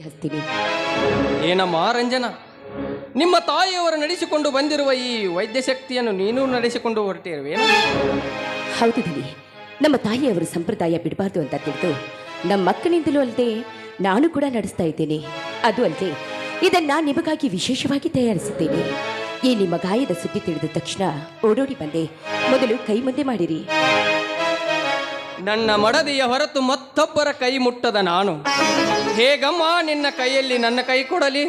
ಹಸ್ತೀನಿ ಏನಮ್ಮ ರಂಜನ? ನಿಮ್ಮ ತಾಯಿಯವರು ನಡೆಸಿಕೊಂಡು ಬಂದಿರುವ ಈ ವೈದ್ಯ ಶಕ್ತಿಯನ್ನು ನೀನು ನಡೆಸಿಕೊಂಡು ಹೊರಟಿರುವೇನು? ಹೌದು ದಿನಿ ನಮ್ಮ ತಾಯಿಯವರು ಸಂಪ್ರದಾಯ ಬಿಡಬಾರ್ದು ಅಂತ ತಿಳಿದು ನಮ್ಮ ಮಕ್ಕಳಿಂದಲೂ ಅಲ್ಲದೆ ನಾನು ಕೂಡ ನಡೆಸ್ತಾ ಇದ್ದೇನೆ. ಅದು ಅಲ್ಲದೆ ಇದನ್ನ ನಿಮಗಾಗಿ ವಿಶೇಷವಾಗಿ ತಯಾರಿಸುತ್ತೇನೆ ಈ ನಿಮ್ಮ ಗಾಯದ ಸುದ್ದಿ ತಿಳಿದ ತಕ್ಷಣ ಓಡೋಡಿ ಬಂದೆ. ಮೊದಲು ಕೈ ಮುಂದೆ ಮಾಡಿರಿ. ನನ್ನ ಮಡದಿಯ ಹೊರತು ಮತ್ತೊಬ್ಬರ ಕೈ ಮುಟ್ಟದ ನಾನು. ಹೇಗಮ್ಮ ನಿನ್ನ ಕೈಯಲ್ಲಿ ನನ್ನ ಕೈ ಕೊಡಲಿ?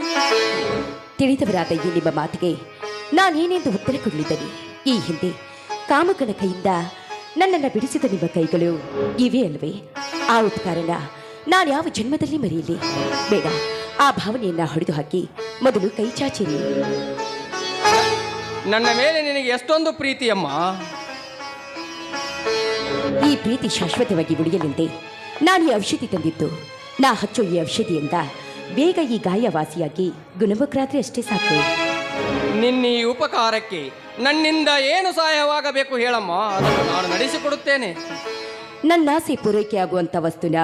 ತಿಳಿದವರಾದ ಈ ನಿಮ್ಮ ಮಾತಿಗೆ ನಾನೇನೆಂದು ಉತ್ತರ ಕೊಡಲಿದ್ದೇನೆ. ಈ ಹಿಂದೆ ಕಾಮಕನ ಕೈಯಿಂದ ನನ್ನನ್ನು ಬಿಡಿಸಿದ ನಿಮ್ಮ ಕೈಗಳು ಇವೆ ಅಲ್ವೇ ಆ ಉಪಕಾರನ ನಾನು ಯಾವ ಜನ್ಮದಲ್ಲಿ ಮರೆಯಲಿ? ಬೇಡ ಆ ಭಾವನೆಯನ್ನ ಹೊಡೆದು ಹಾಕಿ ಮೊದಲು ಕೈ ಚಾಚಿರಿ. ನನ್ನ ಮೇಲೆ ನಿನಗೆ ಎಷ್ಟೊಂದು ಪ್ರೀತಿಯಮ್ಮ? ಈ ಪ್ರೀತಿ ಶಾಶ್ವತವಾಗಿ ಉಳಿಯಲೆಂದೇ ನಾನು ಈ ಔಷಧಿ ತಂದಿದ್ದು. ನಾ ಹಚ್ಚೋ ಈ ಔಷಧಿಯಿಂದ ಬೇಗ ಈ ಗಾಯ ವಾಸಿಯಾಗಿ ಗುಣಮುಖರಾದ್ರೆ ಅಷ್ಟೇ ಸಾಕು. ನಿನ್ನ ಈ ಉಪಕಾರಕ್ಕೆ ನನ್ನಿಂದ ಏನು ಸಹಾಯವಾಗಬೇಕು ಹೇಳಮ್ಮ? ಅದನ್ನು ನಾನು ನಡೆಸಿಕೊಡುತ್ತೇನೆ. ನನ್ನ ಆಸೆ ಪೂರೈಕೆ ಆಗುವಂತ ವಸ್ತುನ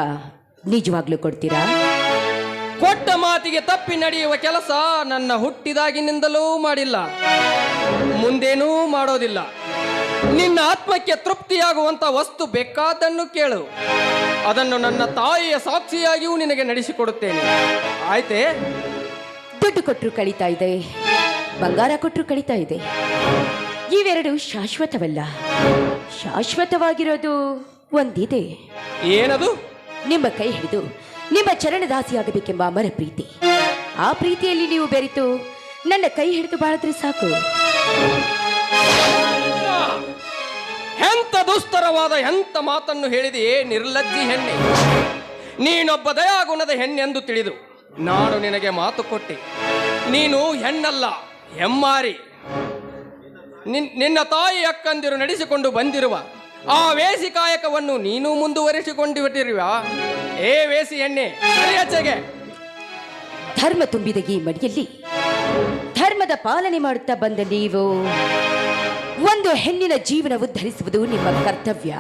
ನಿಜವಾಗ್ಲೂ ಕೊಡ್ತೀರಾ? ಕೊಟ್ಟ ಮಾತಿಗೆ ತಪ್ಪಿ ನಡೆಯುವ ಕೆಲಸ ನನ್ನ ಹುಟ್ಟಿದಾಗಿನಿಂದಲೂ ಮಾಡಿಲ್ಲ. ಮುಂದೇನೂ ಮಾಡೋದಿಲ್ಲ. ನಿನ್ನ ಆತ್ಮಕ್ಕೆ ತೃಪ್ತಿಯಾಗುವಂತ ವಸ್ತು ಬೇಕಾದನ್ನು ಕೇಳು. ಅದನ್ನು ನನ್ನ ತಾಯಿಯ ಸಾಕ್ಷಿಯಾಗಿಯೂ ನಿನಗೆ ನಡೆಸಿಕೊಡುತ್ತೇನೆ. ಆಯ್ತೆ? ದುಡ್ಡು ಕೊಟ್ಟರು ಕಳೀತಾ ಇದೆ. ಬಂಗಾರ ಕೊಟ್ಟರು ಕಳೀತಾ ಇದೆ. ಇವೆರಡು ಶಾಶ್ವತವಲ್ಲ. ಶಾಶ್ವತವಾಗಿರೋದು ಒಂದಿದೆ. ಏನದು? ನಿಮ್ಮ ಕೈ ಹಿಡಿದು ನಿಮ್ಮ ಚರಣದಾಸಿಯಾಗಬೇಕೆಂಬ ಅಮರ ಪ್ರೀತಿ ಆ ಪ್ರೀತಿಯಲ್ಲಿ ನೀವು ಬೆರೆತು ನನ್ನ ಕೈ ಹಿಡಿದು ಬಾಳಿದ್ರೆ ಸಾಕು. ಎಂತ ದುಸ್ತರವಾದ ಎಂಥ ಮಾತನ್ನು ಹೇಳಿದೆಯೇ ನಿರ್ಲಜ್ಜಿ ಹೆಣ್ಣೆ. ನೀನೊಬ್ಬ ದಯಾಗುಣದ ಹೆಣ್ಣೆಂದು ತಿಳಿದು ನಾನು ನಿನಗೆ ಮಾತು ಕೊಟ್ಟೆ. ನೀನು ಹೆಣ್ಣಲ್ಲ, ಹೆಮ್ಮಾರಿ. ನಿನ್- ನಿನ್ನ ತಾಯಿ ಅಕ್ಕಂದಿರು ನಡೆಸಿಕೊಂಡು ಬಂದಿರುವ ಆ ವೇಸಿ ಕಾಯಕವನ್ನು ನೀನು ಮುಂದುವರಿಸಿಕೊಂಡು ಬಿಟ್ಟಿರುವ ಏ ವೇಸಿ ಹೆಣ್ಣೆ ಧರ್ಮ ತುಂಬಿದ ಈ ಮಡಿಯಲ್ಲಿ ಧರ್ಮದ ಪಾಲನೆ ಮಾಡುತ್ತಾ ಬಂದ ನೀವು. ಒಂದು ಹೆಣ್ಣಿನ ಜೀವನ ಉದ್ಧರಿಸುವುದು ನಿಮ್ಮ ಕರ್ತವ್ಯ.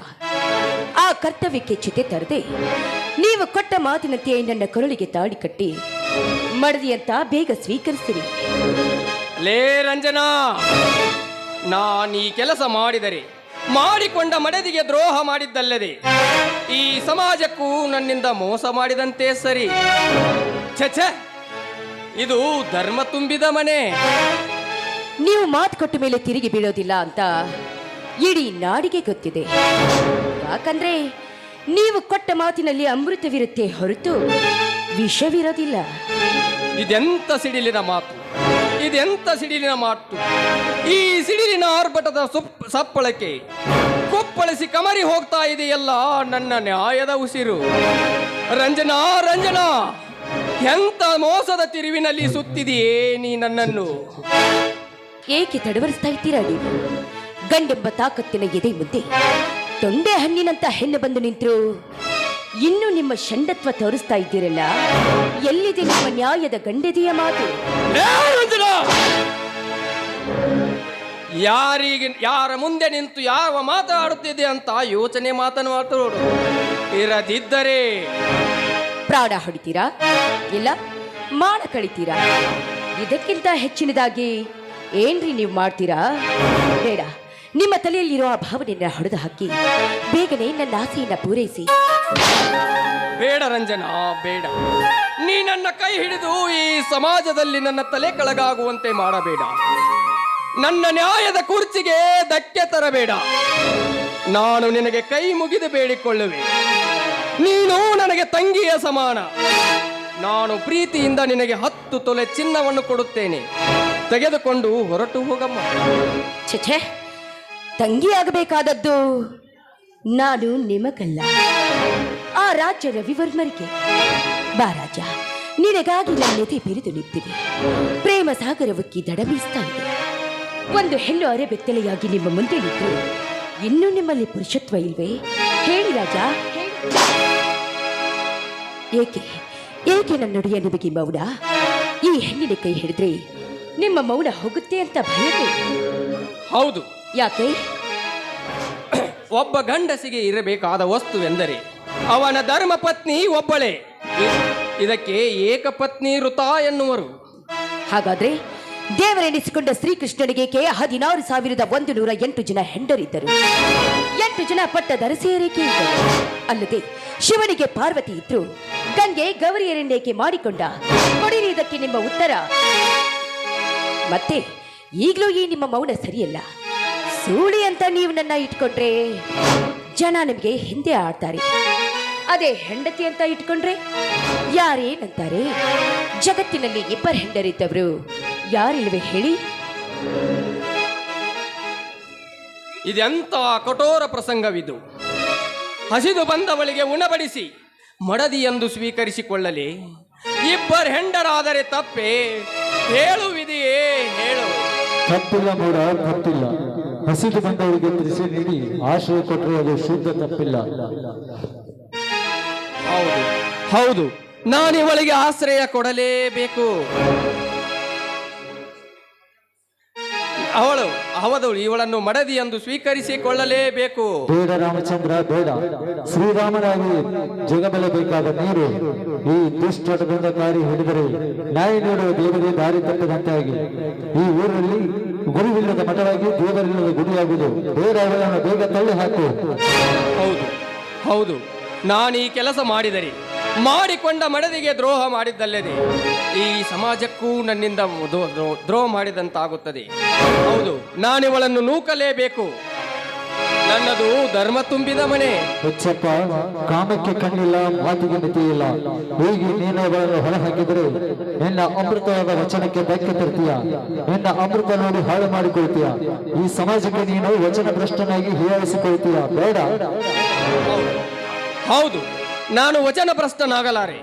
ಆ ಕರ್ತವ್ಯಕ್ಕೆ ಚಿತೆ ತರದೆ, ನೀವು ಕೊಟ್ಟ ಮಾತಿನಂತೆ ನನ್ನ ಕರುಳಿಗೆ ತಾಡಿ ಕಟ್ಟಿ, ಮಡದಿಯಂತ ಬೇಗ ಸ್ವೀಕರಿಸಿರಿ. ಲೇ ರಂಜನಾ, ನಾನು ಈ ಕೆಲಸ ಮಾಡಿದರೆ, ಮಾಡಿಕೊಂಡ ಮಡದಿಗೆ ದ್ರೋಹ ಮಾಡಿದ್ದಲ್ಲದೆ, ಈ ಸಮಾಜಕ್ಕೂ ನನ್ನಿಂದ ಮೋಸ ಮಾಡಿದಂತೆ ಸರಿ. ಛ, ಇದು ಧರ್ಮ ತುಂಬಿದ ಮನೆ. ನೀವು ಮಾತು ಕೊಟ್ಟ ಮೇಲೆ ತಿರುಗಿ ಬೀಳೋದಿಲ್ಲ ಅಂತ ಇಡೀ ನಾಡಿಗೆ ಗೊತ್ತಿದೆ. ಯಾಕಂದ್ರೆ ನೀವು ಕೊಟ್ಟ ಮಾತಿನಲ್ಲಿ ಅಮೃತವಿರುತ್ತೆ ಹೊರತು ವಿಷವಿರೋದಿಲ್ಲ. ಇದೆಂತ ಸಿಡಿಲಿನ ಮಾತು? ಇದೆಂತ ಸಿಡಿಲಿನ ಮಾತು? ಈ ಸಿಡಿಲಿನ ಆರ್ಭಟದ ಸುಪ್, ಸಪ್ಪಳಕ್ಕೆ ಕುಪ್ಪಳಿಸಿ ಕಮರಿ ಹೋಗ್ತಾ ಇದೆಯಲ್ಲ ನನ್ನ ನ್ಯಾಯದ ಉಸಿರು. ರಂಜನಾ ರಂಜನಾ ಎಂತ ಮೋಸದ ತಿರುವಿನಲ್ಲಿ ಸುತ್ತಿದೆಯೇ ನೀ ನನ್ನನ್ನು? ಏಕೆ ತಡವರಿಸ್ತಾ ಇದ್ದೀರಾ ನೀವು? ಗಂಡೆಂಬ ತಾಕತ್ತಿನ ಎದೆ ಮುಂದೆ ತೊಂಡೆ ಹಣ್ಣಿನಂತ ಹೆಣ್ಣು ಬಂದು ನಿಂತರು. ಇನ್ನು ನಿಮ್ಮ ಷಂಡತ್ವ ತೋರಿಸ್ತಾ ಇದ್ದೀರಲ್ಲ ಎಲ್ಲಿದೆ ನಿಮ್ಮ ನ್ಯಾಯದ ಗಂಡೆದೆಯ ಮಾತು! ಯಾರಿಗೆ ಯಾರ ಮುಂದೆ ನಿಂತು ಯಾವ ಮಾತಾಡುತ್ತಿದೆ ಅಂತ ಯೋಚನೆ ಮಾತನಾಡು ಇರದಿದ್ದರೆ ಪ್ರಾಣ ಹೊಡಿತೀರಾ? ಇಲ್ಲ ಮಾಡ ಕಳಿತೀರಾ? ಇದಕ್ಕಿಂತ ಹೆಚ್ಚಿನದಾಗಿ ಏನ್ರಿ ನೀವು ಮಾಡ್ತೀರಾ? ಬೇಡ. ನಿಮ್ಮ ತಲೆಯಲ್ಲಿರೋ ಆ ಭಾವನೆಯನ್ನ ಹೊಡೆದು ಹಾಕಿ, ಬೇಗನೆ ನನ್ನ ಆಸೆಯನ್ನ ಪೂರೈಸಿ. ಬೇಡ ರಂಜನಾ, ಬೇಡ. ನೀ ನನ್ನ ಕೈ ಹಿಡಿದು ಈ ಸಮಾಜದಲ್ಲಿ ನನ್ನ ತಲೆ ಕೆಳಗಾಗುವಂತೆ ಮಾಡಬೇಡ. ನನ್ನ ನ್ಯಾಯದ ಕುರ್ಚಿಗೆ ಧಕ್ಕೆ ತರಬೇಡ. ನಾನು ನಿನಗೆ ಕೈ ಮುಗಿದು ಬೇಡಿಕೊಳ್ಳುವೆ. ನೀನು ನನಗೆ ತಂಗಿಯ ಸಮಾನ. ನಾನು ಪ್ರೀತಿಯಿಂದ ನಿನಗೆ ಹತ್ತು ತೊಲೆ ಚಿನ್ನವನ್ನು ಕೊಡುತ್ತೇನೆ. ತೆಗೆದುಕೊಂಡು ಹೊರಟು ಹೋಗಮ್ಮ. ಛೆ ತಂಗಿ ಆಗಬೇಕಾದದ್ದು ನಾನು ನಿಮಗಲ್ಲ. ಆ ರಾಜ್ಯ ರವಿವರ್ಮರಿಗೆ ಬಾ ರಾಜ, ನಿನಗಾಗಿ ನನ್ನೆದೆ ಬಿರಿದು ನಿಂತಿವೆ ಪ್ರೇಮ ಸಾಗರವಕ್ಕಿ ದಡ ಬೀಸ್ತಾ ಇದೆ. ಒಂದು ಹೆಣ್ಣು ಅರೆ ಬೆತ್ತಲೆಯಾಗಿ ನಿಮ್ಮ ಮುಂದೆ ನಿಂತು, ಇನ್ನೂ ನಿಮ್ಮಲ್ಲಿ ಪುರುಷತ್ವ ಇಲ್ವೇ? ಹೇಳಿ ರಾಜ. ಏಕೆ ಏಕೆ ನನ್ನೊಡೆಯ ನಿಮಗೆ ಮೌನ? ಈ ಹೆಣ್ಣಿನ ಕೈ ಹಿಡಿದ್ರೆ ನಿಮ್ಮ ಮೌನ ಹೋಗುತ್ತೆ ಅಂತ ಭಯತೆ. ಹೌದು. ಯಾಕೆ? ಒಬ್ಬ ಗಂಡಸಿಗೆ ಇರಬೇಕಾದ ವಸ್ತುವೆಂದರೆ ಅವನ ಧರ್ಮ ಪತ್ನಿ ಒಬ್ಬಳೇ. ಇದಕ್ಕೆ ಏಕಪತ್ನಿ ವೃತ ಎನ್ನುವರು. ಹಾಗಾದ್ರೆ ದೇವರೆನಿಸಿಕೊಂಡ ಶ್ರೀಕೃಷ್ಣನಿಗೆ ಕೆ ಹದಿನಾರು ಸಾವಿರದ ಒಂದು ನೂರ ಎಂಟು ಜನ ಹೆಂಡರಿದ್ದರು. ಎಂಟು ಜನ ಪಟ್ಟ ಇದ್ದರು. ಅಲ್ಲದೆ ಶಿವನಿಗೆ ಪಾರ್ವತಿ ಇದ್ರು ಗಂಗೆ ಗೌರಿಯರನ್ನೇಕೆ ಮಾಡಿಕೊಂಡ? ಕೊಡಿರಿ ಇದಕ್ಕೆ ನಿಮ್ಮ ಉತ್ತರ. ಮತ್ತೆ ಈಗಲೂ ಈ ನಿಮ್ಮ ಮೌನ ಸರಿಯಲ್ಲ. ಸೂಳಿ ಅಂತ ನೀವು ನನ್ನ ಇಟ್ಕೊಂಡ್ರೆ ಜನ ನಿಮಗೆ ಹಿಂದೆ ಆಡ್ತಾರೆ. ಅದೇ ಹೆಂಡತಿ ಅಂತ ಇಟ್ಕೊಂಡ್ರೆ ಯಾರೇನಂತಾರೆ? ಜಗತ್ತಿನಲ್ಲಿ ಇಬ್ಬರು ಹೆಂಡರಿದ್ದವರು ಯಾರಿಲ್ವೇ ಹೇಳಿ? ಇದೆಂತ ಕಠೋರ ಪ್ರಸಂಗವಿದು. ಹಸಿದು ಬಂದವಳಿಗೆ ಉಣಬಡಿಸಿ ಮಡದಿ ಎಂದು ಸ್ವೀಕರಿಸಿಕೊಳ್ಳಲಿ. ಇಬ್ಬರು ಹೆಂಡರಾದರೆ ತಪ್ಪೇ. ಹೇಳುವಿದೆಯೇ? ಹೇಳು. ತಪ್ಪಿಲ್ಲ ಮೂಡ ತಪ್ಪಿಲ್ಲ. ಹಸಿದು ಬಂದವರಿಗೆ ತಿಳಿಸಿ ನೀಡಿ ಆಶ್ರಯ ಕೊಟ್ಟರೆ ಅದು ಶುದ್ಧ ತಪ್ಪಿಲ್ಲ. ಹೌದು. ಹೌದು. ನಾನಿವಳಿಗೆ ಆಶ್ರಯ ಕೊಡಲೇಬೇಕು. ಅವಳು ಅವಳು ಇವಳನ್ನು ಮಡದಿ ಎಂದು ಸ್ವೀಕರಿಸಿಕೊಳ್ಳಲೇಬೇಕು. ಬೇಡ ರಾಮಚಂದ್ರ ಬೇಡ. ಶ್ರೀರಾಮನಾಗಿ ಜಗಬಲಬೇಕಾದ ನೀರು ಈ ದಾರಿ ಹಿಡಿದರೆ ನಾಯಿ ನೀಡುವ ದೇವರಿಗೆ ದಾರಿ ತಪ್ಪದಂತಾಗಿ. ಈ ಊರಲ್ಲಿ ಗುರುವಿಲ್ಲದ ಮಠವಾಗಿ ದೇವರಿಲ್ಲದ ಗುರಿಯಾಗುವುದು ಬೇಡ ಅವಳನ್ನು ಬೇಗ ತಳ್ಳಿ ಹಾಕು. ಹೌದು ಹೌದು. ನಾನು ಈ ಕೆಲಸ ಮಾಡಿದರೆ ಮಾಡಿಕೊಂಡ ಮಡದಿಗೆ ದ್ರೋಹ ಮಾಡಿದ್ದಲ್ಲದೆ ಈ ಸಮಾಜಕ್ಕೂ ನನ್ನಿಂದ ದ್ರೋ- ದ್ರೋ- ದ್ರೋಹ ಮಾಡಿದಂತಾಗುತ್ತದೆ. ಹೌದು ನಾನಿವಳನ್ನು ನೂಕಲೇಬೇಕು. ನನ್ನದು ಧರ್ಮ ತುಂಬಿದ ಮನೆ. ಹುಚ್ಚಪ್ಪ ಕಾಮಕ್ಕೆ ಕಣ್ಣಿಲ್ಲ ಮಾತಿಗೆ ಮಿತಿಯಿಲ್ಲ. ಹೀಗೆ ನೀನು ಅವಳನ್ನು ಹೊರ ಹಾಕಿದರೆ ನಿನ್ನ ಅಮೃತವಾದ ವಚನಕ್ಕೆ ಬೆಕ್ಕೆ ತರ್ತೀಯ? ನಿನ್ನ ಅಮೃತ ನೋಡಿ ಹಾಳು ಮಾಡಿಕೊಳ್ತೀಯ? ಈ ಸಮಾಜಕ್ಕೆ ನೀನು ವಚನ ಭ್ರಷ್ಟನಾಗಿ ಹೀಯಾಳಿಸಿಕೊಳ್ತೀಯ? ಬೇಡ. ಹೌದು. ನಾನು ವಚನ ಭ್ರಷ್ಟನಾಗಲಾರೆ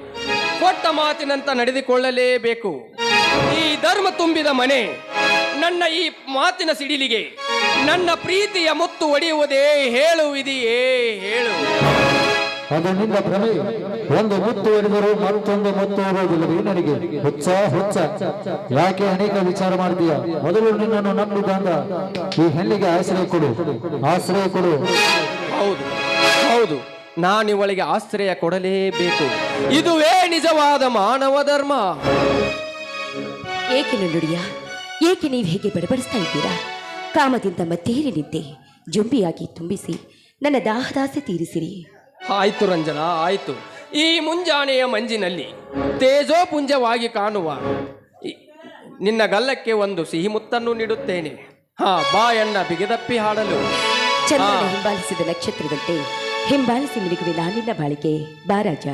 ಕೊಟ್ಟ ಮಾತಿನಂತ ನಡೆದುಕೊಳ್ಳಲೇಬೇಕು. ಈ ಧರ್ಮ ತುಂಬಿದ ಮನೆ ನನ್ನ ಈ ಮಾತಿನ ಸಿಡಿಲಿಗೆ ನನ್ನ ಪ್ರೀತಿಯ ಮುತ್ತು ಒಡೆಯುವುದೇ ಹೇಳುವಿದೆಯೇ ಹೇಳು. ಅದು ನಿನ್ನ ಭ್ರಮೆ ಒಂದು ಮುತ್ತು ಹೊಡೆದರು ಮತ್ತೊಂದು ಮುತ್ತು ಇರುವುದಿಲ್ಲವೇ ನನಗೆ ಹುಚ್ಚ ಹುಚ್ಚ. ಯಾಕೆ ಅನೇಕ ವಿಚಾರ ಮಾಡ್ತೀಯ? ಮೊದಲು ನಿನ್ನನ್ನು ನಂಬಿದ ಅಂದ ಈ ಹೆಣ್ಣಿಗೆ ಆಶ್ರಯ ಕೊಡು. ಆಶ್ರಯ ಕೊಡು. ಹೌದು ಹೌದು. ನಾನಿವಳಿಗೆ ಆಶ್ರಯ ಕೊಡಲೇಬೇಕು. ಇದುವೇ ನಿಜವಾದ ಮಾನವ ಧರ್ಮ. ಏಕೆ ನುಡಿಯ ಏಕೆ ನೀವು ಹೇಗೆ ಬಡಬಡಿಸ್ತಾ ಇದ್ದೀರಾ? ಕಾಮದಿಂದ ಮತ್ತೇರಿ ನಿಂತೆ. ಜುಂಬಿಯಾಗಿ ತುಂಬಿಸಿ ನನ್ನ ದಾಹದಾಸೆ ತೀರಿಸಿರಿ. ಆಯ್ತು ರಂಜನ ಆಯ್ತು. ಈ ಮುಂಜಾನೆಯ ಮಂಜಿನಲ್ಲಿ ತೇಜೋಪುಂಜವಾಗಿ ಕಾಣುವ ನಿನ್ನ ಗಲ್ಲಕ್ಕೆ ಒಂದು ಸಿಹಿ ಮುತ್ತನ್ನು ನೀಡುತ್ತೇನೆ. ಹಾ ಬಾಯಣ್ಣ ಬಿಗಿದಪ್ಪಿ ಹಾಡಲು. ಚಂದ್ರನ. ಹಿಂಬಾಲಿಸಿದ ನಕ್ಷತ್ರದಂತೆ ಹಿಂಬಾಲಿಸಿ ಮಿನುಗುವೆ ನಾನಿನ್ನ ಬಾಳಿಕೆ. ಬಾರಾಜ